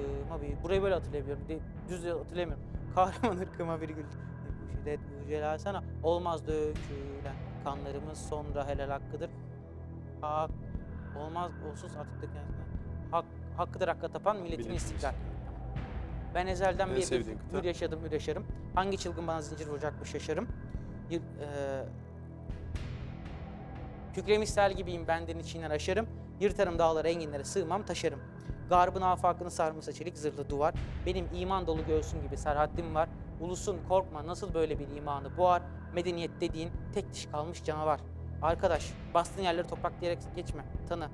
ırkıma bir... Burayı böyle hatırlayabiliyorum. De, düz hatırlayamıyorum. Kahraman ırkıma bir gül. Bu şiddet bu celal sana. Olmaz dökülen kanlarımız sonra helal hakkıdır. Hak, olmaz olsuz artık dökülen. Hak, hakkıdır hakka tapan milletin istiklal. Ben ezelden En bir bir yaşadım, hür yaşarım. Hangi çılgın bana zincir vuracakmış şaşarım. Yır, eee Kükremiş sel gibiyim benden içinden aşarım. Yırtarım dağları enginlere sığmam taşarım. Garbın afakını sarmışsa çelik zırhlı duvar. Benim iman dolu göğsüm gibi serhaddim var. Ulusun korkma nasıl böyle bir imanı boğar. Medeniyet dediğin tek diş kalmış canavar. Arkadaş bastığın yerleri toprak diyerek geçme. Tanı.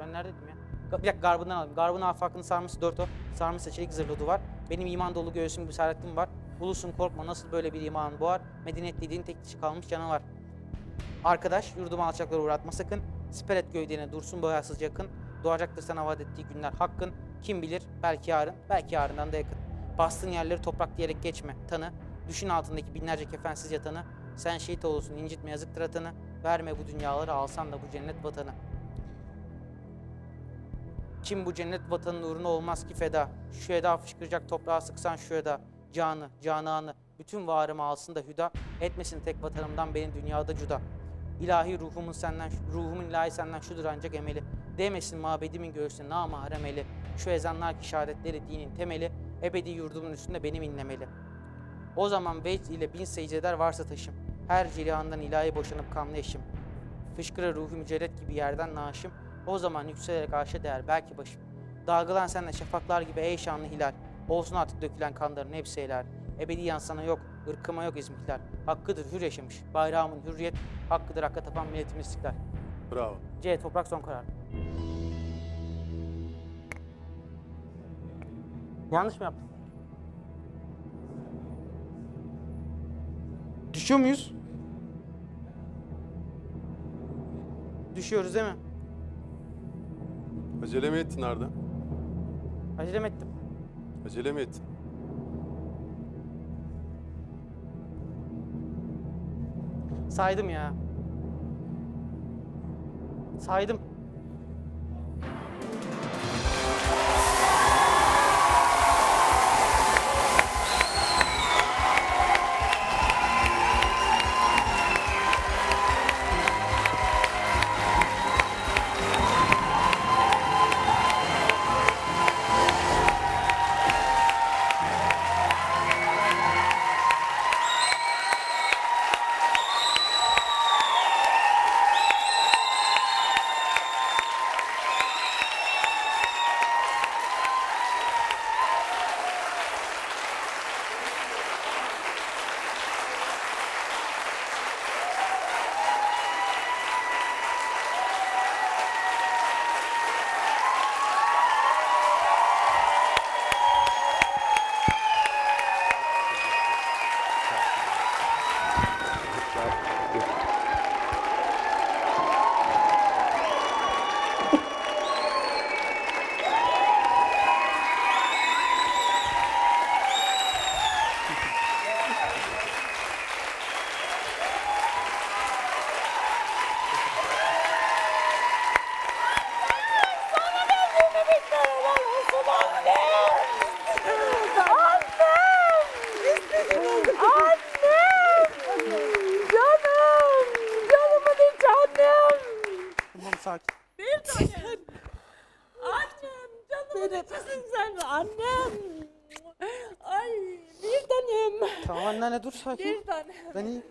Ben neredeydim ya? Bir dakika garbından alayım. Garbın afakını sarmışsa dört o. Sarmışsa çelik zırhlı duvar. Benim iman dolu göğsüm gibi serhatim var. Ulusun korkma nasıl böyle bir iman boğar. Medeniyet dediğin tek dişi kalmış canavar. Arkadaş yurduma alçakları uğratma sakın. Siper et gövdene dursun boyasız yakın. Doğacaktır sana vaat ettiği günler hakkın. Kim bilir belki yarın, belki yarından da yakın. Bastığın yerleri toprak diyerek geçme, tanı. Düşün altındaki binlerce kefensiz yatanı. Sen şehit olursun, incitme yazıktır atanı. Verme bu dünyaları, alsan da bu cennet vatanı. Kim bu cennet vatanın uğruna olmaz ki feda. Şu eda fışkıracak toprağa sıksan şu eda. Canı, cananı, bütün varımı alsın da hüda. Etmesin tek vatanımdan beni dünyada cuda. İlahi ruhumun senden, ruhumun ilahi senden şudur ancak emeli. Değmesin mabedimin göğsüne namahrem eli. Şu ezanlar ki şehadetleri dinin temeli. Ebedi yurdumun üstünde benim inlemeli. O zaman vecd ile bin secdeler varsa taşım. Her ceriyandan ilahi boşanıp kanlı eşim. Fışkırır ruhu mücerret gibi yerden naşım. O zaman yükselerek arşa değer belki başım. Dalgalan senle şafaklar gibi ey şanlı hilal. Olsun artık dökülen kanların hepsi helal. Ebediyen sana yok, ırkıma yok izmihlal. Hakkıdır hür yaşamış, bayrağımın hürriyet. Hakkıdır hakka tapan milletimin istiklal. Bravo. C. Toprak son karar. Yanlış mı yaptım? Düşüyor muyuz? Düşüyoruz değil mi? Acele mi ettin Arda? Acele mi ettim? Acele mi ettin? Saydım ya. Saydım. Canım! Canımın içi annem! Tamam sakin. Bir tanem! Annem! Canımın içisin sen annem! Ay bir tanem! Tamam anneanne dur sakin. Bir tanem! Ben iyiyim.